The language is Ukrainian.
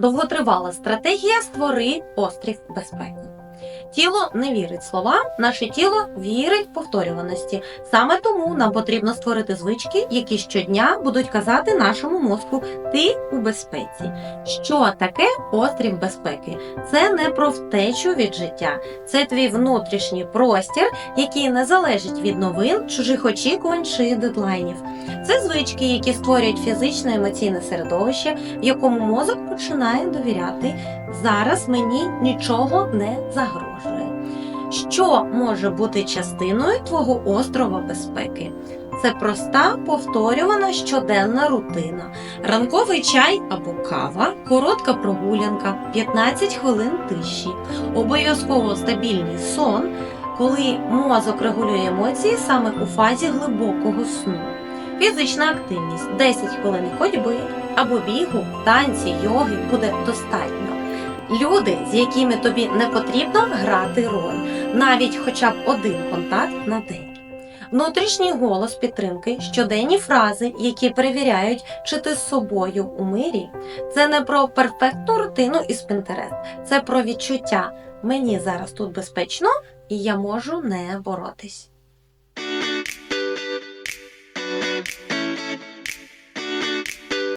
Довготривала стратегія створи острів безпеки. Тіло не вірить словам, наше тіло вірить повторюваності. Саме тому нам потрібно створити звички, які щодня будуть казати нашому мозку Ти у безпеці. Що таке острів безпеки? Це не про втечу від життя, це твій внутрішній простір, який не залежить від новин, чужих очікувань чи дедлайнів. Це звички, які створюють фізичне емоційне середовище, якому мозок починає довіряти. Зараз мені нічого не загрожує. Що може бути частиною твого острова безпеки? Це проста повторювана щоденна рутина. Ранковий чай або кава, коротка прогулянка, 15 хвилин тиші, обов'язково стабільний сон, коли мозок регулює емоції саме у фазі глибокого сну. Фізична активність 10 хвилин ходьби або бігу, танці, йоги буде достатньо. Люди, з якими тобі не потрібно грати роль, навіть хоча б один контакт на день. Внутрішній голос підтримки, щоденні фрази, які перевіряють, чи ти з собою у мирі. Це не про перфектну рутину із Pinterest, це про відчуття. Мені зараз тут безпечно і я можу не боротись.